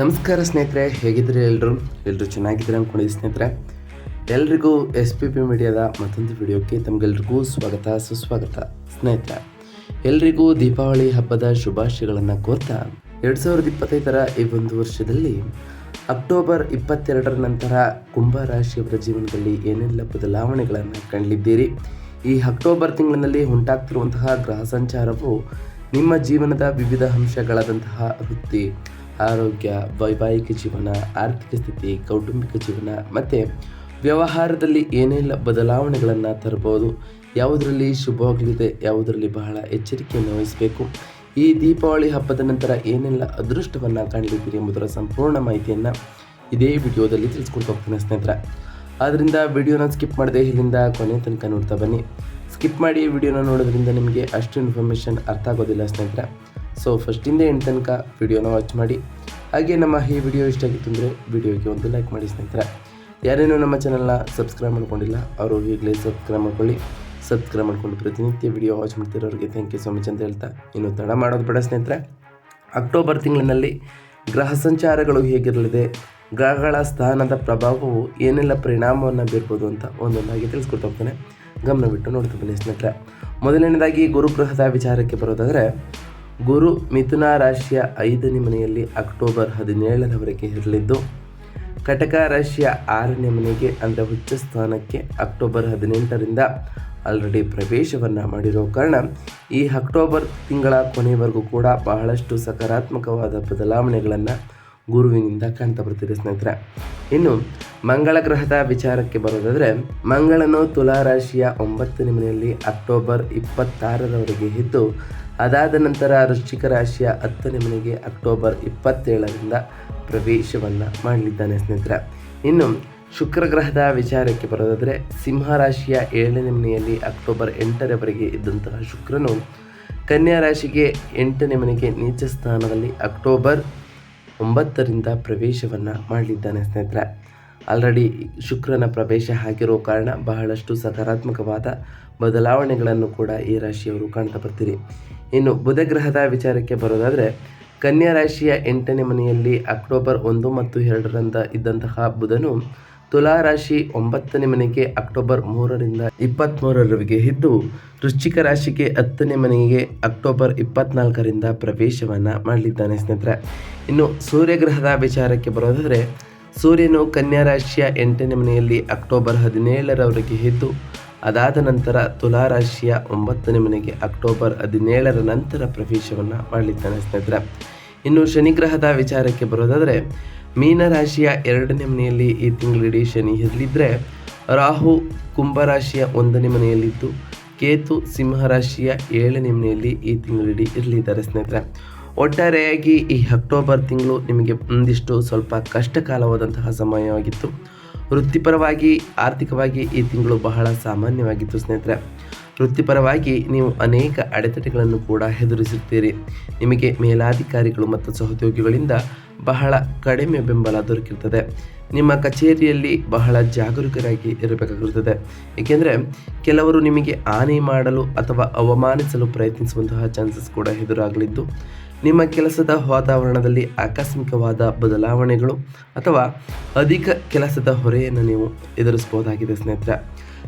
ನಮಸ್ಕಾರ ಸ್ನೇಹಿತರೆ, ಹೇಗಿದ್ದೀರಿ ಎಲ್ಲರೂ ಎಲ್ಲರೂ ಚೆನ್ನಾಗಿದ್ದೀರಿ ಅಂದ್ಕೊಂಡಿದ್ದೀವಿ ಸ್ನೇಹಿತರೆ. ಎಲ್ರಿಗೂ ಎಸ್ ಪಿ ಪಿ ಮೀಡಿಯಾದ ಮತ್ತೊಂದು ವಿಡಿಯೋಕ್ಕೆ ತಮಗೆಲ್ರಿಗೂ ಸ್ವಾಗತ, ಸುಸ್ವಾಗತ. ಸ್ನೇಹಿತರೆ, ಎಲ್ರಿಗೂ ದೀಪಾವಳಿ ಹಬ್ಬದ ಶುಭಾಶಯಗಳನ್ನು ಕೋರ್ತಾ, ಎರಡು ಸಾವಿರದ ಇಪ್ಪತ್ತೈದರ ಈ ಒಂದು ವರ್ಷದಲ್ಲಿ ಅಕ್ಟೋಬರ್ ಇಪ್ಪತ್ತೆರಡರ ನಂತರ ಕುಂಭ ರಾಶಿಯವರ ಜೀವನದಲ್ಲಿ ಏನೆಲ್ಲ ಬದಲಾವಣೆಗಳನ್ನು ಕಂಡಿದ್ದೀರಿ? ಈ ಅಕ್ಟೋಬರ್ ತಿಂಗಳಿನಲ್ಲಿ ಉಂಟಾಗ್ತಿರುವಂತಹ ಗ್ರಹ ಸಂಚಾರವು ನಿಮ್ಮ ಜೀವನದ ವಿವಿಧ ಅಂಶಗಳಾದಂತಹ ವೃತ್ತಿ ಆರೋಗ್ಯ, ವೈವಾಹಿಕ ಜೀವನ, ಆರ್ಥಿಕ ಸ್ಥಿತಿ, ಕೌಟುಂಬಿಕ ಜೀವನ ಮತ್ತು ವ್ಯವಹಾರದಲ್ಲಿ ಏನೆಲ್ಲ ಬದಲಾವಣೆಗಳನ್ನು ತರಬಹುದು, ಯಾವುದರಲ್ಲಿ ಶುಭವಾಗಲಿದೆ ಯಾವುದರಲ್ಲಿ ಬಹಳ ಎಚ್ಚರಿಕೆಯನ್ನು ವಹಿಸಬೇಕು, ಈ ದೀಪಾವಳಿ ಹಬ್ಬದ ನಂತರ ಏನೆಲ್ಲ ಅದೃಷ್ಟವನ್ನು ಕಾಣಲಿದ್ದೀರಿ ಎಂಬುದರ ಸಂಪೂರ್ಣ ಮಾಹಿತಿಯನ್ನು ಇದೇ ವಿಡಿಯೋದಲ್ಲಿ ತಿಳಿಸ್ಕೊಂಡು ಹೋಗ್ತೀನಿ ಸ್ನೇಹಿತರ. ಆದ್ದರಿಂದ ವಿಡಿಯೋನ ಸ್ಕಿಪ್ ಮಾಡದೆ ಇಲ್ಲಿಂದ ಕೊನೆ ತನಕ ನೋಡ್ತಾ ಬನ್ನಿ. ಸ್ಕಿಪ್ ಮಾಡಿ ವಿಡಿಯೋನ ನೋಡೋದ್ರಿಂದ ನಿಮಗೆ ಅಷ್ಟು ಇನ್ಫಾರ್ಮೇಷನ್ ಅರ್ಥ ಆಗೋದಿಲ್ಲ ಸ್ನೇಹಿತರೆ. ಸೊ ಫಸ್ಟಿಂದ ಎಂಟು ತನಕ ವಿಡಿಯೋನ ವಾಚ್ ಮಾಡಿ. ಹಾಗೆ ನಮ್ಮ ಈ ವಿಡಿಯೋ ಇಷ್ಟ ಆಗಿತ್ತು ಅಂದರೆ ವಿಡಿಯೋಗೆ ಒಂದು ಲೈಕ್ ಮಾಡಿ ಸ್ನೇಹಿತರೆ. ಯಾರೇನೂ ನಮ್ಮ ಚಾನಲ್ನ ಸಬ್ಸ್ಕ್ರೈಬ್ ಮಾಡ್ಕೊಂಡಿಲ್ಲ, ಅವರು ಈಗಲೇ ಸಬ್ಸ್ಕ್ರೈಬ್ ಮಾಡ್ಕೊಳ್ಳಿ. ಸಬ್ಸ್ಕ್ರೈಬ್ ಮಾಡ್ಕೊಂಡು ಪ್ರತಿನಿತ್ಯ ವಿಡಿಯೋ ವಾಚ್ ಮಾಡ್ತಿರೋರಿಗೆ ಥ್ಯಾಂಕ್ ಯು ಸೊ ಮಚ್ ಅಂತ ಹೇಳ್ತಾ ಇನ್ನು ತಡ ಮಾಡೋದು ಬೇಡ ಸ್ನೇಹಿತರೆ. ಅಕ್ಟೋಬರ್ ತಿಂಗಳಿನಲ್ಲಿ ಗ್ರಹ ಸಂಚಾರಗಳು ಹೇಗಿರಲಿದೆ, ಗ್ರಹಗಳ ಸ್ಥಾನದ ಪ್ರಭಾವವು ಏನೆಲ್ಲ ಪರಿಣಾಮವನ್ನು ಬೀರ್ಬೋದು ಅಂತ ಒಂದೊಂದಾಗಿ ತಿಳಿಸ್ಕೊಡ್ತಾ ಹೋಗ್ತಾನೆ. ಗಮನವಿಟ್ಟು ನೋಡ್ತಾ ಬನ್ನಿ ಸ್ನೇಹಿತರೆ. ಮೊದಲನೇದಾಗಿ ಗುರುಗ್ರಹದ ವಿಚಾರಕ್ಕೆ ಬರೋದಾದರೆ ಗುರು ಮಿಥುನ ರಾಶಿಯ ಐದನೇ ಮನೆಯಲ್ಲಿ ಅಕ್ಟೋಬರ್ ಹದಿನೇಳರವರೆಗೆ ಇರಲಿದ್ದು, ಕಟಕ ರಾಶಿಯ ಆರನೇ ಮನೆಗೆ ಅಂದರೆ ಉಚ್ಚ ಸ್ಥಾನಕ್ಕೆ ಅಕ್ಟೋಬರ್ ಹದಿನೆಂಟರಿಂದ ಆಲ್ರೆಡಿ ಪ್ರವೇಶವನ್ನು ಮಾಡಿರೋ ಕಾರಣ, ಈ ಅಕ್ಟೋಬರ್ ತಿಂಗಳ ಕೊನೆಯವರೆಗೂ ಕೂಡ ಬಹಳಷ್ಟು ಸಕಾರಾತ್ಮಕವಾದ ಬದಲಾವಣೆಗಳನ್ನು ಗುರುವಿನಿಂದ ಕಾಣ್ತಾ ಬರ್ತೀರಿ ಸ್ನೇಹಿತರೆ. ಇನ್ನು ಮಂಗಳ ಗ್ರಹದ ವಿಚಾರಕ್ಕೆ ಬರೋದಾದರೆ, ಮಂಗಳನು ತುಲಾ ರಾಶಿಯ ಒಂಬತ್ತನೇ ಮನೆಯಲ್ಲಿ ಅಕ್ಟೋಬರ್ ಇಪ್ಪತ್ತಾರರವರೆಗೆ ಇದ್ದು ಅದಾದ ನಂತರ ವೃಶ್ಚಿಕ ರಾಶಿಯ ಹತ್ತನೇ ಮನೆಗೆ ಅಕ್ಟೋಬರ್ ಇಪ್ಪತ್ತೇಳರಿಂದ ಪ್ರವೇಶವನ್ನು ಮಾಡಲಿದ್ದಾನೆ ಸ್ನೇಹಿತರೆ. ಇನ್ನು ಶುಕ್ರ ಗ್ರಹದ ವಿಚಾರಕ್ಕೆ ಬರೋದಾದರೆ ಸಿಂಹ ರಾಶಿಯ ಏಳನೇ ಮನೆಯಲ್ಲಿ ಅಕ್ಟೋಬರ್ ಎಂಟರವರೆಗೆ ಇದ್ದಂತಹ ಶುಕ್ರನು ಕನ್ಯಾ ರಾಶಿಗೆ ಎಂಟನೇ ಮನೆಗೆ ನೀಚ ಸ್ಥಾನದಲ್ಲಿ ಅಕ್ಟೋಬರ್ ಒಂಬತ್ತರಿಂದ ಪ್ರವೇಶವನ್ನು ಮಾಡಲಿದ್ದಾನೆ ಸ್ನೇಹಿತರೆ. ಆಲ್ರೆಡಿ ಶುಕ್ರನ ಪ್ರವೇಶ ಹಾಕಿರೋ ಕಾರಣ ಬಹಳಷ್ಟು ಸಕಾರಾತ್ಮಕವಾದ ಬದಲಾವಣೆಗಳನ್ನು ಕೂಡ ಈ ರಾಶಿಯವರು ಕಾಣ್ತಾ ಬರ್ತೀರಿ. ಇನ್ನು ಬುಧಗ್ರಹದ ವಿಚಾರಕ್ಕೆ ಬರೋದಾದರೆ, ಕನ್ಯಾ ರಾಶಿಯ ಎಂಟನೇ ಮನೆಯಲ್ಲಿ ಅಕ್ಟೋಬರ್ ಒಂದು ಮತ್ತು ಎರಡರಿಂದ ಇದ್ದಂತಹ ಬುಧನು ತುಲಾ ರಾಶಿ ಒಂಬತ್ತನೇ ಮನೆಗೆ ಅಕ್ಟೋಬರ್ ಮೂರರಿಂದ ಇಪ್ಪತ್ತ್ಮೂರರವರೆಗೆ ಇದ್ದು, ವೃಶ್ಚಿಕ ರಾಶಿಗೆ ಹತ್ತನೇ ಮನೆಗೆ ಅಕ್ಟೋಬರ್ ಇಪ್ಪತ್ನಾಲ್ಕರಿಂದ ಪ್ರವೇಶವನ್ನು ಮಾಡಲಿದ್ದಾನೆ ಸ್ನೇಹಿತರೆ. ಇನ್ನು ಸೂರ್ಯಗ್ರಹದ ವಿಚಾರಕ್ಕೆ ಬರೋದಾದರೆ ಸೂರ್ಯನು ಕನ್ಯಾ ರಾಶಿಯ ಎಂಟನೇ ಮನೆಯಲ್ಲಿ ಅಕ್ಟೋಬರ್ ಹದಿನೇಳರವರೆಗೆ ಇದ್ದು, ಅದಾದ ನಂತರ ತುಲಾ ರಾಶಿಯ ಒಂಬತ್ತನೇ ಮನೆಗೆ ಅಕ್ಟೋಬರ್ ಹದಿನೇಳರ ನಂತರ ಪ್ರವೇಶವನ್ನು ಮಾಡಲಿದ್ದಾನೆ ಸ್ನೇಹಿತರೆ. ಇನ್ನು ಶನಿಗ್ರಹದ ವಿಚಾರಕ್ಕೆ ಬರೋದಾದರೆ ಮೀನರಾಶಿಯ ಎರಡನೇ ಮನೆಯಲ್ಲಿ ಈ ತಿಂಗಳಿಡೀ ಶನಿ ಇರಲಿದ್ದರೆ ರಾಹು ಕುಂಭರಾಶಿಯ ಒಂದನೇ ಮನೆಯಲ್ಲಿದ್ದು, ಕೇತು ಸಿಂಹರಾಶಿಯ ಏಳನೇ ಮನೆಯಲ್ಲಿ ಈ ತಿಂಗಳಿಡೀ ಇರಲಿದ್ದಾರೆ ಸ್ನೇಹಿತರೆ. ಒಟ್ಟಾರೆಯಾಗಿ ಈ ಅಕ್ಟೋಬರ್ ತಿಂಗಳು ನಿಮಗೆ ಒಂದಿಷ್ಟು ಸ್ವಲ್ಪ ಕಷ್ಟಕಾಲವಾದಂತಹ ಸಮಯವಾಗಿತ್ತು. ವೃತ್ತಿಪರವಾಗಿ, ಆರ್ಥಿಕವಾಗಿ ಈ ತಿಂಗಳು ಬಹಳ ಸಾಮಾನ್ಯವಾಗಿತ್ತು ಸ್ನೇಹಿತರೆ. ವೃತ್ತಿಪರವಾಗಿ ನೀವು ಅನೇಕ ಅಡೆತಡೆಗಳನ್ನು ಕೂಡ ಎದುರಿಸುತ್ತೀರಿ ನಿಮಗೆ ಮೇಲಾಧಿಕಾರಿಗಳು ಮತ್ತು ಸಹೋದ್ಯೋಗಿಗಳಿಂದ ಬಹಳ ಕಡಿಮೆ ಬೆಂಬಲ ದೊರಕಿರ್ತದೆ. ನಿಮ್ಮ ಕಚೇರಿಯಲ್ಲಿ ಬಹಳ ಜಾಗರೂಕರಾಗಿ ಇರಬೇಕಾಗಿರುತ್ತದೆ ಏಕೆಂದರೆ, ಕೆಲವರು ನಿಮಗೆ ಹಾನಿ ಮಾಡಲು ಅಥವಾ ಅವಮಾನಿಸಲು ಪ್ರಯತ್ನಿಸುವಂತಹ ಚಾನ್ಸಸ್ ಕೂಡ ಎದುರಾಗಲಿದ್ದು ನಿಮ್ಮ ಕೆಲಸದ ವಾತಾವರಣದಲ್ಲಿ ಆಕಸ್ಮಿಕವಾದ ಬದಲಾವಣೆಗಳು ಅಥವಾ ಅಧಿಕ ಕೆಲಸದ ಹೊರೆಯನ್ನು ನೀವು ಎದುರಿಸಬಹುದಾಗಿದೆ, ಸ್ನೇಹಿತರೆ.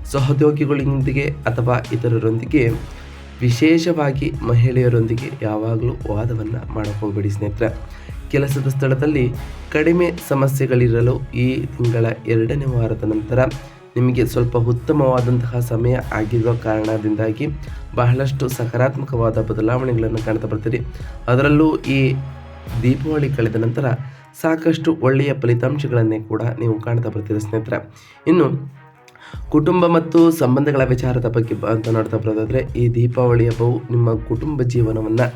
ಸಹೋದ್ಯೋಗಿಗಳೊಂದಿಗೆ ಅಥವಾ ಇತರರೊಂದಿಗೆ, ವಿಶೇಷವಾಗಿ ಮಹಿಳೆಯರೊಂದಿಗೆ ಯಾವಾಗಲೂ ವಾದವನ್ನು ಮಾಡಕ್ಕೆ ಹೋಗಬೇಡಿ ಸ್ನೇಹಿತರೆ. ಕೆಲಸದ ಸ್ಥಳದಲ್ಲಿ ಕಡಿಮೆ ಸಮಸ್ಯೆಗಳಿರಲು ಈ ತಿಂಗಳ ಎರಡನೇ ವಾರದ ನಂತರ ನಿಮಗೆ ಸ್ವಲ್ಪ ಉತ್ತಮವಾದಂತಹ ಸಮಯ ಆಗಿರುವ ಕಾರಣದಿಂದಾಗಿ ಬಹಳಷ್ಟು ಸಕಾರಾತ್ಮಕವಾದ ಬದಲಾವಣೆಗಳನ್ನು ಕಾಣ್ತಾ ಬರ್ತೀರಿ. ಅದರಲ್ಲೂ ಈ ದೀಪಾವಳಿ ಕಳೆದ ನಂತರ ಸಾಕಷ್ಟು ಒಳ್ಳೆಯ ಫಲಿತಾಂಶಗಳನ್ನೇ ಕೂಡ ನೀವು ಕಾಣ್ತಾ ಬರ್ತೀರಿ ಸ್ನೇಹಿತರೆ. ಇನ್ನು ಕುಟುಂಬ ಮತ್ತು ಸಂಬಂಧಗಳ ವಿಚಾರದ ಬಗ್ಗೆ ಅಂತ ನೋಡ್ತಾ ಬರೋದಾದರೆ ಈ ದೀಪಾವಳಿ ಹಬ್ಬವು ನಿಮ್ಮ ಕುಟುಂಬ ಜೀವನವನ್ನು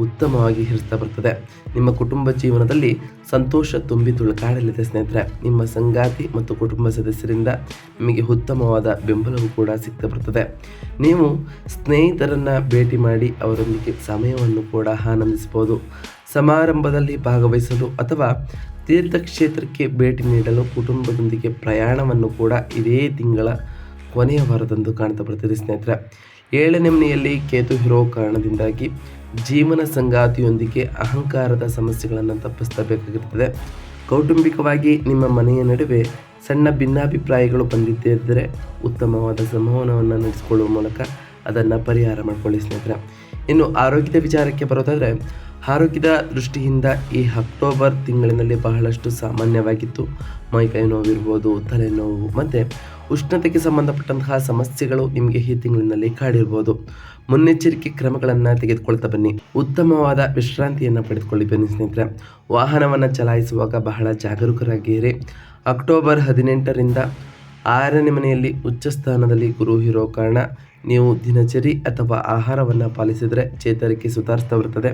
ಉತ್ತಮವಾಗಿ ಇರಿಸ್ತಾ ಬರ್ತದೆ. ನಿಮ್ಮ ಕುಟುಂಬ ಜೀವನದಲ್ಲಿ ಸಂತೋಷ ತುಂಬಿ ತುಳುಕಾಡಲಿದೆ ಸ್ನೇಹಿತರೆ. ನಿಮ್ಮ ಸಂಗಾತಿ ಮತ್ತು ಕುಟುಂಬ ಸದಸ್ಯರಿಂದ ನಿಮಗೆ ಉತ್ತಮವಾದ ಬೆಂಬಲವೂ ಕೂಡ ಸಿಗ್ತಾ ಬರ್ತದೆ. ನೀವು ಸ್ನೇಹಿತರನ್ನು ಭೇಟಿ ಮಾಡಿ ಅವರೊಂದಿಗೆ ಸಮಯವನ್ನು ಕೂಡ ಆನಂದಿಸ್ಬೋದು ಸಮಾರಂಭದಲ್ಲಿ ಭಾಗವಹಿಸಲು ಅಥವಾ ತೀರ್ಥಕ್ಷೇತ್ರಕ್ಕೆ ಭೇಟಿ ನೀಡಲು ಕುಟುಂಬದೊಂದಿಗೆ ಪ್ರಯಾಣವನ್ನು ಕೂಡ ಇದೇ ತಿಂಗಳ ಕೊನೆಯ ವಾರದಂದು ಕಾಣ್ತಾ ಬರ್ತದೆ ಸ್ನೇಹಿತರೆ. ಏಳನೇ ಮನೆಯಲ್ಲಿ ಕೇತು ಇರೋ ಕಾರಣದಿಂದಾಗಿ ಜೀವನ ಸಂಗಾತಿಯೊಂದಿಗೆ ಅಹಂಕಾರದ ಸಮಸ್ಯೆಗಳನ್ನು ತಪ್ಪಿಸಬೇಕಾಗಿರ್ತದೆ. ಕೌಟುಂಬಿಕವಾಗಿ ನಿಮ್ಮ ಮನೆಯ ನಡುವೆ ಸಣ್ಣ ಭಿನ್ನಾಭಿಪ್ರಾಯಗಳು ಬಂದಿದ್ದರೆ ಉತ್ತಮವಾದ ಸಂವಹನವನ್ನು ನಡೆಸಿಕೊಳ್ಳುವ ಮೂಲಕ ಅದನ್ನು ಪರಿಹಾರ ಮಾಡಿಕೊಳ್ಳಿ ಸ್ನೇಹಿತರೆ. ಇನ್ನು ಆರೋಗ್ಯದ ವಿಚಾರಕ್ಕೆ ಬರೋದಾದರೆ, ಆರೋಗ್ಯದ ದೃಷ್ಟಿಯಿಂದ ಈ ಅಕ್ಟೋಬರ್ ತಿಂಗಳಿನಲ್ಲಿ ಬಹಳಷ್ಟು ಸಾಮಾನ್ಯವಾಗಿತ್ತು. ಮೈಕೈ ನೋವಿರ್ಬೋದು, ತಲೆನೋವು, ಮತ್ತು ಉಷ್ಣತೆಗೆ ಸಂಬಂಧಪಟ್ಟಂತಹ ಸಮಸ್ಯೆಗಳು ನಿಮಗೆ ಈ ತಿಂಗಳಿನಲ್ಲಿ ಕಾಡಿರ್ಬೋದು. ಮುನ್ನೆಚ್ಚರಿಕೆ ಕ್ರಮಗಳನ್ನು ತೆಗೆದುಕೊಳ್ತಾ ಬನ್ನಿ. ಉತ್ತಮವಾದ ವಿಶ್ರಾಂತಿಯನ್ನು ಪಡೆದುಕೊಳ್ಳಿ ಬನ್ನಿ ಸ್ನೇಹಿತರೆ. ವಾಹನವನ್ನು ಚಲಾಯಿಸುವಾಗ ಬಹಳ ಜಾಗರೂಕರಾಗಿರಿ. ಅಕ್ಟೋಬರ್ ಹದಿನೆಂಟರಿಂದ ಆರನೇ ಮನೆಯಲ್ಲಿ ಉಚ್ಚ ಸ್ಥಾನದಲ್ಲಿ ಗುರು ಇರೋ ಕಾರಣ ನೀವು ದಿನಚರಿ ಅಥವಾ ಆಹಾರವನ್ನು ಪಾಲಿಸಿದರೆ ಚೇತರಿಕೆ ಸುಧಾರಿಸ್ತಾ ಬರ್ತದೆ.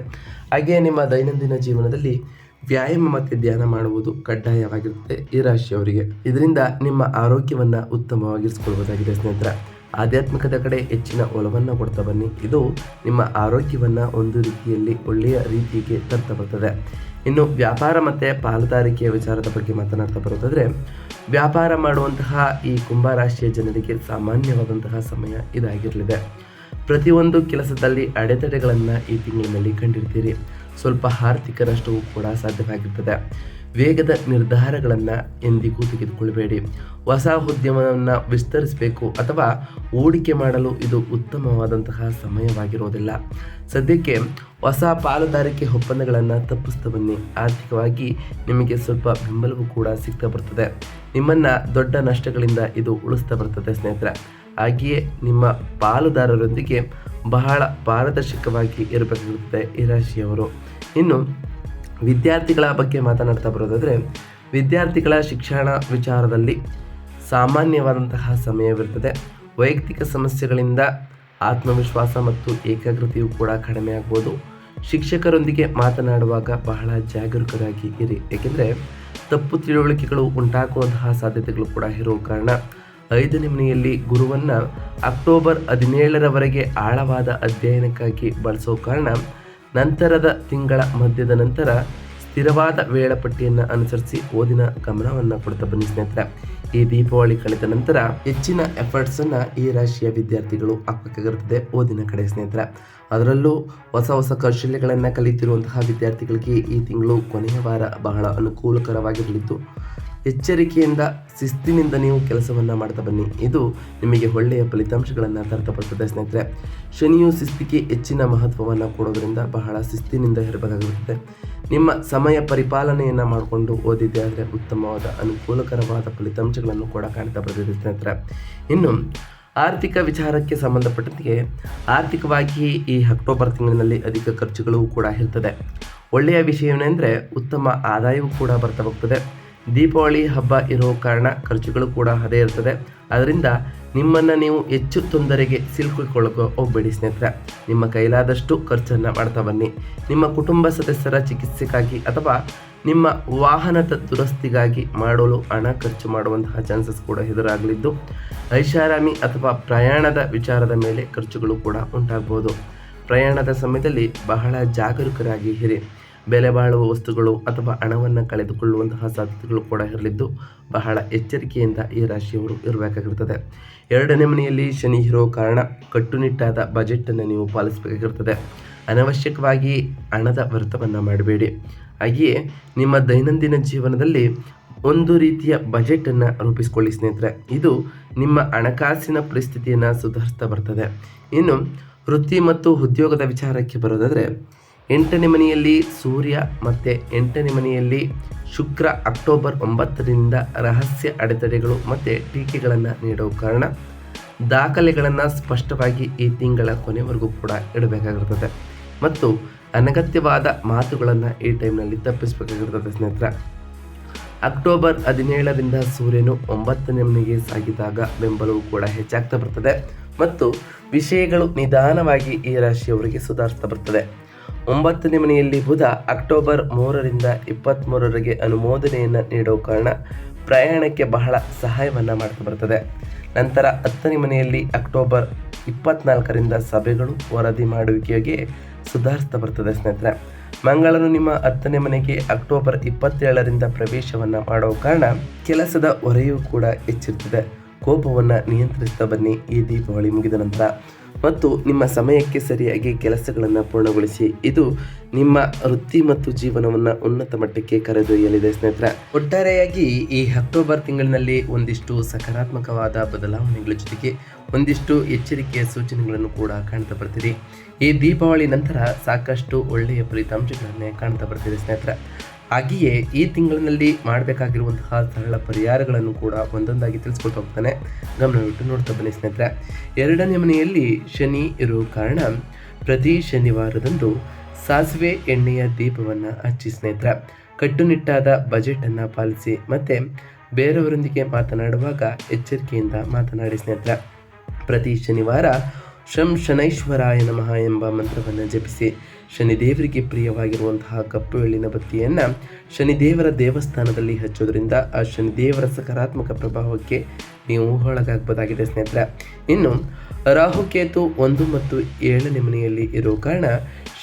ಹಾಗೆಯೇ ನಿಮ್ಮ ದೈನಂದಿನ ಜೀವನದಲ್ಲಿ ವ್ಯಾಯಾಮ ಮತ್ತು ಧ್ಯಾನ ಮಾಡುವುದು ಕಡ್ಡಾಯವಾಗಿರುತ್ತೆ ಈ ರಾಶಿಯವರಿಗೆ. ಇದರಿಂದ ನಿಮ್ಮ ಆರೋಗ್ಯವನ್ನು ಉತ್ತಮವಾಗಿರಿಸಿಕೊಳ್ಳಬಹುದಾಗಿದೆ ಸ್ನೇಹಿತರ. ಆಧ್ಯಾತ್ಮಿಕದ ಕಡೆ ಹೆಚ್ಚಿನ ಒಲವನ್ನು ಕೊಡ್ತಾ ಬನ್ನಿ. ಇದು ನಿಮ್ಮ ಆರೋಗ್ಯವನ್ನು ಒಂದು ರೀತಿಯಲ್ಲಿ ಒಳ್ಳೆಯ ರೀತಿಗೆ ತರ್ತಾ ಬರ್ತದೆ. ಇನ್ನು ವ್ಯಾಪಾರ ಮತ್ತು ಪಾಲುದಾರಿಕೆಯ ವಿಚಾರದ ಬಗ್ಗೆ ಮಾತನಾಡ್ತಾ ಬರೋದಾದರೆ, ವ್ಯಾಪಾರ ಮಾಡುವಂತಹ ಈ ಕುಂಭರಾಶಿಯ ಜನರಿಗೆ ಸಾಮಾನ್ಯವಾದಂತಹ ಸಮಯ ಇದಾಗಿರಲಿದೆ. ಪ್ರತಿಯೊಂದು ಕೆಲಸದಲ್ಲಿ ಅಡೆತಡೆಗಳನ್ನು ಈ ತಿಂಗಳಿನಲ್ಲಿ ಕಂಡಿರ್ತೀರಿ. ಸ್ವಲ್ಪ ಆರ್ಥಿಕ ನಷ್ಟವೂ ಕೂಡ ಸಾಧ್ಯವಾಗಿರ್ತದೆ. ವೇಗದ ನಿರ್ಧಾರಗಳನ್ನು ಎಂದಿಗೂ ತೆಗೆದುಕೊಳ್ಳಬೇಡಿ. ಹೊಸ ಉದ್ಯಮವನ್ನು ವಿಸ್ತರಿಸಬೇಕು ಅಥವಾ ಹೂಡಿಕೆ ಮಾಡಲು ಇದು ಉತ್ತಮವಾದಂತಹ ಸಮಯವಾಗಿರೋದಿಲ್ಲ. ಸದ್ಯಕ್ಕೆ ಹೊಸ ಪಾಲುದಾರಿಕೆ ಒಪ್ಪಂದಗಳನ್ನು ತಪ್ಪಿಸ್ತಾ ಬನ್ನಿ. ಆರ್ಥಿಕವಾಗಿ ನಿಮಗೆ ಸ್ವಲ್ಪ ಬೆಂಬಲವೂ ಕೂಡ ಸಿಗ್ತಾ ಬರ್ತದೆ. ನಿಮ್ಮನ್ನು ದೊಡ್ಡ ನಷ್ಟಗಳಿಂದ ಇದು ಉಳಿಸ್ತಾ ಬರ್ತದೆ ಸ್ನೇಹಿತರೆ. ಹಾಗೆಯೇ ನಿಮ್ಮ ಪಾಲುದಾರರೊಂದಿಗೆ ಬಹಳ ಪಾರದರ್ಶಕವಾಗಿ ಇರಬೇಕಾಗುತ್ತದೆ ಈ ರಾಶಿಯವರು. ಇನ್ನು, ವಿದ್ಯಾರ್ಥಿಗಳ ಬಗ್ಗೆ ಮಾತನಾಡ್ತಾ ಬರೋದಾದರೆ, ವಿದ್ಯಾರ್ಥಿಗಳ ಶಿಕ್ಷಣ ವಿಚಾರದಲ್ಲಿ ಸಾಮಾನ್ಯವಾದಂತಹ ಸಮಯವಿರ್ತದೆ. ವೈಯಕ್ತಿಕ ಸಮಸ್ಯೆಗಳಿಂದ ಆತ್ಮವಿಶ್ವಾಸ ಮತ್ತು ಏಕಾಗ್ರತೆಯು ಕೂಡ ಕಡಿಮೆ ಆಗ್ಬೋದು. ಶಿಕ್ಷಕರೊಂದಿಗೆ ಮಾತನಾಡುವಾಗ ಬಹಳ ಜಾಗರೂಕರಾಗಿ ಇರಿ. ಏಕೆಂದರೆ, ತಪ್ಪು ತಿಳುವಳಿಕೆಗಳು ಉಂಟಾಗುವಂತಹ ಸಾಧ್ಯತೆಗಳು ಕೂಡ ಇರೋ ಕಾರಣ ಐದನೇ ಮನೆಯಲ್ಲಿ ಗುರುವನ್ನು ಅಕ್ಟೋಬರ್ ಹದಿನೇಳರವರೆಗೆ ಆಳವಾದ ಅಧ್ಯಯನಕ್ಕಾಗಿ ಬಳಸೋ ಕಾರಣ, ನಂತರದ ತಿಂಗಳ ಮಧ್ಯದ ನಂತರ ಸ್ಥಿರವಾದ ವೇಳಾಪಟ್ಟಿಯನ್ನು ಅನುಸರಿಸಿ ಓದಿನ ಗಮನವನ್ನು ಕೊಡ್ತಾ ಬನ್ನಿ ಸ್ನೇಹಿತರೆ. ಈ ದೀಪಾವಳಿ ಕಳೆದ ನಂತರ ಹೆಚ್ಚಿನ ಎಫರ್ಟ್ಸನ್ನು ಈ ರಾಶಿಯ ವಿದ್ಯಾರ್ಥಿಗಳು ಹಾಕಬೇಕಾಗಿರುತ್ತದೆ ಓದಿನ ಕಡೆ ಸ್ನೇಹಿತರೆ. ಅದರಲ್ಲೂ ಹೊಸ ಹೊಸ ಕೌಶಲ್ಯಗಳನ್ನು ಕಲಿತಿರುವಂತಹ ವಿದ್ಯಾರ್ಥಿಗಳಿಗೆ ಈ ತಿಂಗಳು ಕೊನೆಯ ವಾರ ಬಹಳ ಅನುಕೂಲಕರವಾಗಿರಲಿದ್ದು ಎಚ್ಚರಿಕೆಯಿಂದ ಶಿಸ್ತಿನಿಂದ ನೀವು ಕೆಲಸವನ್ನು ಮಾಡ್ತಾ ಬನ್ನಿ. ಇದು ನಿಮಗೆ ಒಳ್ಳೆಯ ಫಲಿತಾಂಶಗಳನ್ನು ತರ್ತಪಡ್ತದೆ ಸ್ನೇಹಿತರೆ. ಶನಿಯು ಶಿಸ್ತಿಗೆ ಹೆಚ್ಚಿನ ಮಹತ್ವವನ್ನು ಕೊಡೋದ್ರಿಂದ ಬಹಳ ಶಿಸ್ತಿನಿಂದ ಇರಬೇಕಾಗಿರುತ್ತದೆ ನಿಮ್ಮ ಸಮಯ ಪರಿಪಾಲನೆಯನ್ನು ಮಾಡಿಕೊಂಡು ಓದಿದ್ದೆ ಆದರೆ ಉತ್ತಮವಾದ, ಅನುಕೂಲಕರವಾದ ಫಲಿತಾಂಶಗಳನ್ನು ಕೂಡ ಕಾಣ್ತಾ ಬರ್ತದೆ ಸ್ನೇಹಿತರೆ. ಇನ್ನು, ಆರ್ಥಿಕ ವಿಚಾರಕ್ಕೆ ಸಂಬಂಧಪಟ್ಟಂತೆ ಆರ್ಥಿಕವಾಗಿ ಈ ಅಕ್ಟೋಬರ್ ತಿಂಗಳಿನಲ್ಲಿ ಅಧಿಕ ಖರ್ಚುಗಳು ಕೂಡ ಇರ್ತದೆ. ಒಳ್ಳೆಯ ವಿಷಯವೇನೆಂದರೆ ಉತ್ತಮ ಆದಾಯವೂ ಕೂಡ ಬರ್ತಾ ಹೋಗ್ತದೆ. ದೀಪಾವಳಿ ಹಬ್ಬ ಇರೋ ಕಾರಣ ಖರ್ಚುಗಳು ಕೂಡ ಅದೇ ಇರ್ತದೆ. ಅದರಿಂದ ನಿಮ್ಮನ್ನು ನೀವು ಹೆಚ್ಚು ತೊಂದರೆಗೆ ಸಿಲುಕಿಕೊಳ್ಳೋಕೆ ಹೋಗ್ಬೇಡಿ ಸ್ನೇಹಿತರೆ. ನಿಮ್ಮ ಕೈಲಾದಷ್ಟು ಖರ್ಚನ್ನು ಮಾಡ್ತಾ ಬನ್ನಿ. ನಿಮ್ಮ ಕುಟುಂಬ ಸದಸ್ಯರ ಚಿಕಿತ್ಸೆಗಾಗಿ ಅಥವಾ ನಿಮ್ಮ ವಾಹನದ ದುರಸ್ತಿಗಾಗಿ ಮಾಡಲು ಹಣ ಖರ್ಚು ಮಾಡುವಂತಹ ಚಾನ್ಸಸ್ ಕೂಡ ಎದುರಾಗಲಿದ್ದು. ಐಷಾರಾಮಿ ಅಥವಾ ಪ್ರಯಾಣದ ವಿಚಾರದ ಮೇಲೆ ಖರ್ಚುಗಳು ಕೂಡ ಉಂಟಾಗ್ಬೋದು. ಪ್ರಯಾಣದ ಸಮಯದಲ್ಲಿ ಬಹಳ ಜಾಗರೂಕರಾಗಿ ಇರಿ. ಬೆಲೆ ಬಾಳುವ ವಸ್ತುಗಳು ಅಥವಾ ಹಣವನ್ನು ಕಳೆದುಕೊಳ್ಳುವಂತಹ ಸಾಧ್ಯತೆಗಳು ಕೂಡ ಇರಲಿದ್ದು, ಬಹಳ ಎಚ್ಚರಿಕೆಯಿಂದ ಈ ರಾಶಿಯವರು ಇರಬೇಕಾಗಿರ್ತದೆ. ಎರಡನೇ ಮನೆಯಲ್ಲಿ ಶನಿ ಇರೋ ಕಾರಣ ಕಟ್ಟುನಿಟ್ಟಾದ ಬಜೆಟನ್ನು ನೀವು ಪಾಲಿಸಬೇಕಾಗಿರ್ತದೆ. ಅನವಶ್ಯಕವಾಗಿ ಹಣದ ವ್ಯರ್ಥವನ್ನು ಮಾಡಬೇಡಿ. ಹಾಗೆಯೇ ನಿಮ್ಮ ದೈನಂದಿನ ಜೀವನದಲ್ಲಿ ಒಂದು ರೀತಿಯ ಬಜೆಟನ್ನು ರೂಪಿಸಿಕೊಳ್ಳಿ ಸ್ನೇಹಿತರೆ. ಇದು ನಿಮ್ಮ ಹಣಕಾಸಿನ ಪರಿಸ್ಥಿತಿಯನ್ನು ಸುಧಾರಿಸ್ತಾ ಬರ್ತದೆ. ಇನ್ನು ವೃತ್ತಿ ಮತ್ತು ಉದ್ಯೋಗದ ವಿಚಾರಕ್ಕೆ ಬರೋದಾದರೆ ಎಂಟನೇ ಮನೆಯಲ್ಲಿ ಸೂರ್ಯ ಮತ್ತು ಎಂಟನೇ ಮನೆಯಲ್ಲಿ ಶುಕ್ರ ಅಕ್ಟೋಬರ್ ಒಂಬತ್ತರಿಂದ ರಹಸ್ಯ ಅಡೆತಡೆಗಳು ಮತ್ತು ಟೀಕೆಗಳನ್ನು ನೀಡೋ ಕಾರಣ ದಾಖಲೆಗಳನ್ನು ಸ್ಪಷ್ಟವಾಗಿ ಈ ತಿಂಗಳ ಕೊನೆವರೆಗೂ ಕೂಡ ಇಡಬೇಕಾಗಿರ್ತದೆ. ಮತ್ತು ಅನಗತ್ಯವಾದ ಮಾತುಗಳನ್ನು ಈ ಟೈಮ್ನಲ್ಲಿ ತಪ್ಪಿಸಬೇಕಾಗಿರ್ತದೆ ಸ್ನೇಹಿತರ. ಅಕ್ಟೋಬರ್ ಹದಿನೇಳರಿಂದ ಸೂರ್ಯನು ಒಂಬತ್ತನೇ ಮನೆಗೆ ಸಾಗಿದಾಗ ಬೆಂಬಲವು ಕೂಡ ಹೆಚ್ಚಾಗ್ತಾ ಬರ್ತದೆ. ಮತ್ತು ವಿಷಯಗಳು ನಿಧಾನವಾಗಿ ಈ ರಾಶಿಯವರಿಗೆ ಸುಧಾರಿಸ್ತಾ ಬರ್ತದೆ. ಒಂಬತ್ತನೇ ಮನೆಯಲ್ಲಿ ಬುಧ ಅಕ್ಟೋಬರ್ ಮೂರರಿಂದ ಇಪ್ಪತ್ತ್ಮೂರರಿಗೆ ಅನುಮೋದನೆಯನ್ನು ನೀಡೋ ಕಾರಣ ಪ್ರಯಾಣಕ್ಕೆ ಬಹಳ ಸಹಾಯವನ್ನು ಮಾಡ್ತಾ ಬರ್ತದೆ. ನಂತರ ಹತ್ತನೇ ಮನೆಯಲ್ಲಿ ಅಕ್ಟೋಬರ್ ಇಪ್ಪತ್ನಾಲ್ಕರಿಂದ ಸಭೆಗಳು ವರದಿ ಮಾಡುವಿಕೆಗೆ ಸುಧಾರಿಸ್ತಾ ಬರ್ತದೆ ಸ್ನೇಹಿತರೆ. ಮಂಗಳನು ನಿಮ್ಮ ಹತ್ತನೇ ಮನೆಗೆ ಅಕ್ಟೋಬರ್ ಇಪ್ಪತ್ತೇಳರಿಂದ ಪ್ರವೇಶವನ್ನು ಮಾಡೋ ಕಾರಣ ಕೆಲಸದ ಹೊರೆಯೂ ಕೂಡ ಹೆಚ್ಚಿರ್ತದೆ. ಕೋಪವನ್ನು ನಿಯಂತ್ರಿಸ್ತಾ ಬನ್ನಿ. ಈ ದೀಪಾವಳಿ ಮುಗಿದ ನಂತರ ಮತ್ತು ನಿಮ್ಮ ಸಮಯಕ್ಕೆ ಸರಿಯಾಗಿ ಕೆಲಸಗಳನ್ನು ಪೂರ್ಣಗೊಳಿಸಿ. ಇದು ನಿಮ್ಮ ವೃತ್ತಿ ಮತ್ತು ಜೀವನವನ್ನು ಉನ್ನತ ಮಟ್ಟಕ್ಕೆ ಕರೆದೊಯ್ಯಲಿದೆ ಸ್ನೇಹಿತರ. ಒಟ್ಟಾರೆಯಾಗಿ ಈ ಅಕ್ಟೋಬರ್ ತಿಂಗಳಿನಲ್ಲಿ ಒಂದಿಷ್ಟು ಸಕಾರಾತ್ಮಕವಾದ ಬದಲಾವಣೆಗಳ ಜೊತೆಗೆ ಒಂದಿಷ್ಟು ಎಚ್ಚರಿಕೆಯ ಸೂಚನೆಗಳನ್ನು ಕೂಡ ಕಾಣ್ತಾ ಬರ್ತೀರಿ ಈ ದೀಪಾವಳಿ ನಂತರ ಸಾಕಷ್ಟು ಒಳ್ಳೆಯ ಫಲಿತಾಂಶಗಳನ್ನೇ ಕಾಣ್ತಾ ಬರ್ತೀರಿ ಸ್ನೇಹಿತರೆ. ಹಾಗೆಯೇ ಈ ತಿಂಗಳಿನಲ್ಲಿ ಮಾಡಬೇಕಾಗಿರುವಂತಹ ಸರಳ ಪರಿಹಾರಗಳನ್ನು ಕೂಡ ಒಂದೊಂದಾಗಿ ತಿಳಿಸ್ಕೊಟ್ಟು ಹೋಗ್ತಾನೆ. ಗಮನವಿಟ್ಟು ನೋಡ್ತಾ ಬನ್ನಿ ಸ್ನೇಹಿತರೆ. ಎರಡನೇ ಮನೆಯಲ್ಲಿ ಶನಿ ಇರುವ ಕಾರಣ ಪ್ರತಿ ಶನಿವಾರದಂದು ಸಾಸಿವೆ ಎಣ್ಣೆಯ ದೀಪವನ್ನು ಹಚ್ಚಿ ಸ್ನೇಹಿತರೆ. ಕಟ್ಟುನಿಟ್ಟಾದ ಬಜೆಟನ್ನು ಪಾಲಿಸಿ ಮತ್ತು ಬೇರೆಯವರೊಂದಿಗೆ ಮಾತನಾಡುವಾಗ ಎಚ್ಚರಿಕೆಯಿಂದ ಮಾತನಾಡಿ ಸ್ನೇಹಿತರೆ. ಪ್ರತಿ ಶನಿವಾರ ಶಂ ಶನೈಶ್ವರಾಯ ನಮಃ ಎಂಬ ಮಂತ್ರವನ್ನು ಜಪಿಸಿ ಶನಿದೇವರಿಗೆ ಪ್ರಿಯವಾಗಿರುವಂತಹ ಕಪ್ಪು ಎಳ್ಳಿನ ಬತ್ತಿಯನ್ನು ಶನಿದೇವರ ದೇವಸ್ಥಾನದಲ್ಲಿ ಹಚ್ಚೋದ್ರಿಂದ ಆ ಶನಿದೇವರ ಸಕಾರಾತ್ಮಕ ಪ್ರಭಾವಕ್ಕೆ ನೀವು ಒಳಗಾಗಬಹುದಾಗಿದೆ ಸ್ನೇಹಿತರೆ. ಇನ್ನು ರಾಹುಕೇತು ಒಂದು ಮತ್ತು ಏಳನೇ ಮನೆಯಲ್ಲಿ ಇರೋ ಕಾರಣ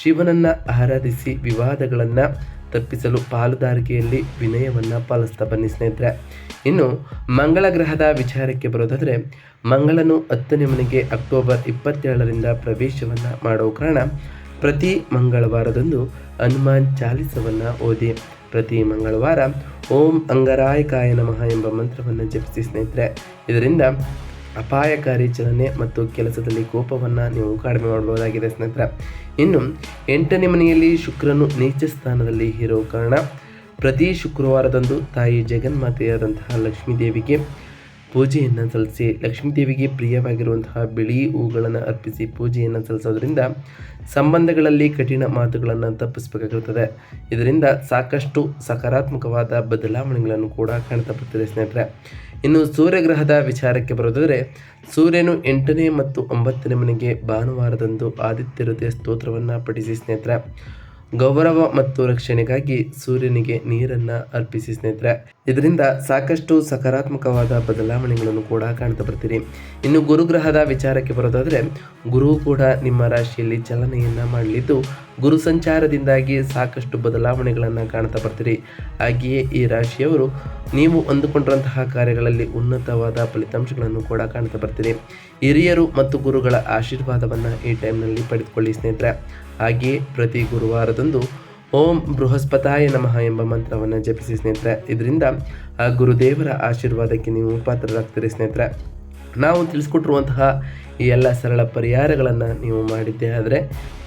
ಶಿವನನ್ನು ಆರಾಧಿಸಿ ವಿವಾದಗಳನ್ನು ತಪ್ಪಿಸಲು ಪಾಲುದಾರಿಕೆಯಲ್ಲಿ ವಿನಯವನ್ನು ಪಾಲಿಸ್ತಾ ಬನ್ನಿ ಸ್ನೇಹಿತರೆ. ಇನ್ನು ಮಂಗಳ ಗ್ರಹದ ವಿಚಾರಕ್ಕೆ ಬರೋದಾದರೆ, ಮಂಗಳನು ಹತ್ತನೇ ಮನೆಗೆ ಅಕ್ಟೋಬರ್ ಇಪ್ಪತ್ತೇಳರಿಂದ ಪ್ರವೇಶವನ್ನು ಮಾಡೋ ಕಾರಣ ಪ್ರತಿ ಮಂಗಳವಾರದಂದು ಹನುಮಾನ್ ಚಾಲಿಸವನ್ನು ಓದಿ, ಪ್ರತಿ ಮಂಗಳವಾರ ಓಂ ಅಂಗರಾಯಕಾಯ ನಮಃ ಎಂಬ ಮಂತ್ರವನ್ನು ಜಪಿಸಿ ಸ್ನೇಹಿತರೆ. ಇದರಿಂದ ಅಪಾಯಕಾರಿ ಚಲನೆ ಮತ್ತು ಕೆಲಸದಲ್ಲಿ ಕೋಪವನ್ನು ನೀವು ಕಡಿಮೆ ಮಾಡಬಹುದಾಗಿದೆ ಸ್ನೇಹಿತರೆ. ಇನ್ನು ಎಂಟನೇ ಮನೆಯಲ್ಲಿ ಶುಕ್ರನು ನೀಚ ಸ್ಥಾನದಲ್ಲಿ ಇರೋ ಕಾರಣ ಪ್ರತಿ ಶುಕ್ರವಾರದಂದು ತಾಯಿ ಜಗನ್ಮಾತೆಯಾದಂತಹ ಲಕ್ಷ್ಮೀ ದೇವಿಗೆ ಪೂಜೆಯನ್ನು ಸಲ್ಲಿಸಿ ಲಕ್ಷ್ಮೀ ದೇವಿಗೆ ಪ್ರಿಯವಾಗಿರುವಂತಹ ಬಿಳಿ ಹೂಗಳನ್ನು ಅರ್ಪಿಸಿ ಪೂಜೆಯನ್ನು ಸಲ್ಲಿಸೋದ್ರಿಂದ ಸಂಬಂಧಗಳಲ್ಲಿ ಕಠಿಣ ಮಾತುಗಳನ್ನು ತಪ್ಪಿಸಬೇಕಾಗಿರುತ್ತದೆ ಇದರಿಂದ ಸಾಕಷ್ಟು ಸಕಾರಾತ್ಮಕವಾದ ಬದಲಾವಣೆಗಳನ್ನು ಕೂಡ ಕಾಣ್ತಾ ಬರ್ತದೆ ಸ್ನೇಹಿತರೆ. ಇನ್ನು ಸೂರ್ಯಗ್ರಹದ ವಿಚಾರಕ್ಕೆ ಬರೋದಾದರೆ ಸೂರ್ಯನು ಎಂಟನೇ ಮತ್ತು ಒಂಬತ್ತನೇ ಮನೆಗೆ ಭಾನುವಾರದಂದು ಆದಿತ್ಯ ಹೃದಯ ಸ್ತೋತ್ರವನ್ನು ಪಠಿಸಿ ಸ್ನೇಹಿತರೆ. ಗೌರವ ಮತ್ತು ರಕ್ಷಣೆಗಾಗಿ ಸೂರ್ಯನಿಗೆ ನೀರನ್ನು ಅರ್ಪಿಸಿ ಸ್ನೇಹಿತರೆ. ಇದರಿಂದ ಸಾಕಷ್ಟು ಸಕಾರಾತ್ಮಕವಾದ ಬದಲಾವಣೆಗಳನ್ನು ಕೂಡ ಕಾಣ್ತಾ ಬರ್ತೀರಿ. ಇನ್ನು ಗುರುಗ್ರಹದ ವಿಚಾರಕ್ಕೆ ಬರೋದಾದರೆ, ಗುರು ಕೂಡ ನಿಮ್ಮ ರಾಶಿಯಲ್ಲಿ ಚಲನೆಯನ್ನು ಮಾಡಲಿದ್ದು, ಗುರು ಸಂಚಾರದಿಂದಾಗಿ ಸಾಕಷ್ಟು ಬದಲಾವಣೆಗಳನ್ನು ಕಾಣ್ತಾ ಬರ್ತೀರಿ. ಹಾಗೆಯೇ ಈ ರಾಶಿಯವರು, ನೀವು ಅಂದುಕೊಂಡಿರುವಂತಹ ಕಾರ್ಯಗಳಲ್ಲಿ ಉನ್ನತವಾದ ಫಲಿತಾಂಶಗಳನ್ನು ಕೂಡ ಕಾಣ್ತಾ ಬರ್ತೀರಿ. ಹಿರಿಯರು ಮತ್ತು ಗುರುಗಳ ಆಶೀರ್ವಾದವನ್ನು ಈ ಟೈಮ್ನಲ್ಲಿ ಪಡೆದುಕೊಳ್ಳಿ ಸ್ನೇಹಿತರೆ. ಹಾಗೆಯೇ ಪ್ರತಿ ಗುರುವಾರದಂದು ಓಂ ಬೃಹಸ್ಪತಾಯ ನಮಃ ಎಂಬ ಮಂತ್ರವನ್ನು ಜಪಿಸಿ ಸ್ನೇಹಿತರೆ. ಇದರಿಂದ ಆ ಗುರುದೇವರ ಆಶೀರ್ವಾದಕ್ಕೆ ನೀವು ಪಾತ್ರರಾಗ್ತೀರಿ ಸ್ನೇಹಿತರೆ. ನಾವು ತಿಳಿಸ್ಕೊಟ್ಟಿರುವಂತಹ ಈ ಎಲ್ಲ ಸರಳ ಪರಿಹಾರಗಳನ್ನು ನೀವು ಮಾಡಿದ್ದೇ ಆದರೆ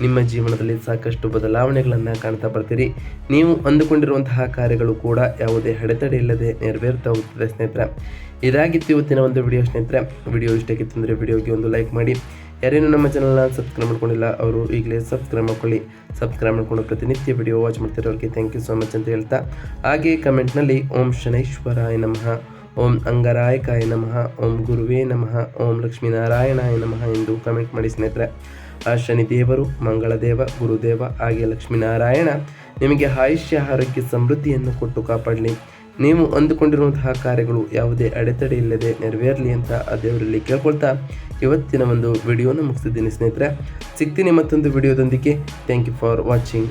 ನಿಮ್ಮ ಜೀವನದಲ್ಲಿ ಸಾಕಷ್ಟು ಬದಲಾವಣೆಗಳನ್ನು ಕಾಣ್ತಾ ಬರ್ತೀರಿ. ನೀವು ಅಂದುಕೊಂಡಿರುವಂತಹ ಕಾರ್ಯಗಳು ಕೂಡ ಯಾವುದೇ ಅಡೆತಡೆ ಇಲ್ಲದೆ ನೆರವೇರ್ತಾ ಹೋಗ್ತದೆ ಸ್ನೇಹಿತರೆ. ಇದಾಗಿತ್ತು ಇವತ್ತಿನ ಒಂದು ವಿಡಿಯೋ ಸ್ನೇಹಿತರೆ. ವಿಡಿಯೋ ಇಷ್ಟಕ್ಕೆ ತಂದರೆ ವಿಡಿಯೋಗೆ ಒಂದು ಲೈಕ್ ಮಾಡಿ. ಯಾರೇನು ನಮ್ಮ ಚಾನಲ್ನ ಸಬ್ಸ್ಕ್ರೈಬ್ ಮಾಡ್ಕೊಂಡಿಲ್ಲ, ಅವರು ಈಗಲೇ ಸಬ್ಸ್ಕ್ರೈಬ್ ಮಾಡ್ಕೊಳ್ಳಿ. ಸಬ್ಸ್ಕ್ರೈಬ್ ಮಾಡ್ಕೊಂಡು ಪ್ರತಿನಿತ್ಯ ವಿಡಿಯೋ ವಾಚ್ ಮಾಡ್ತಿರೋರಿಗೆ ಥ್ಯಾಂಕ್ ಯು ಸೋ ಮಚ್ ಅಂತ ಹೇಳ್ತಾ, ಹಾಗೆ ಕಮೆಂಟ್ನಲ್ಲಿ ಓಂ ಶನೈಶ್ವರಾಯ ನಮಃ, ಓಂ ಅಂಗರಾಯಕಾಯ ನಮಃ, ಓಂ ಗುರುವೇ ನಮಃ, ಓಂ ಲಕ್ಷ್ಮೀನಾರಾಯಣಾಯ ನಮಃ ಎಂದು ಕಮೆಂಟ್ ಮಾಡಿ ಸ್ನೇಹಿತರೆ. ಆ ಶನಿ ಶನಿದೇವರು, ಮಂಗಳದೇವ, ಗುರುದೇವ, ಹಾಗೆ ಲಕ್ಷ್ಮೀನಾರಾಯಣ ನಿಮಗೆ ಆಯುಷ್ಯ, ಆರೋಗ್ಯ, ಸಮೃದ್ಧಿಯನ್ನು ಕೊಟ್ಟು ಕಾಪಾಡಲಿ. ನೀವು ಅಂದುಕೊಂಡಿರುವಂತಹ ಕಾರ್ಯಗಳು ಯಾವುದೇ ಅಡೆತಡೆ ಇಲ್ಲದೆ ನೆರವೇರಲಿ ಅಂತ ಆ ದೇವರಲ್ಲಿ ಕೇಳ್ಕೊಳ್ತಾ ಇವತ್ತಿನ ಒಂದು ವಿಡಿಯೋನ ಮುಗಿಸಿದ್ದೀನಿ ಸ್ನೇಹಿತರೆ. ಸಿಗ್ತೀನಿ ಮತ್ತೊಂದು ವಿಡಿಯೋದೊಂದಿಗೆ. Thank you for watching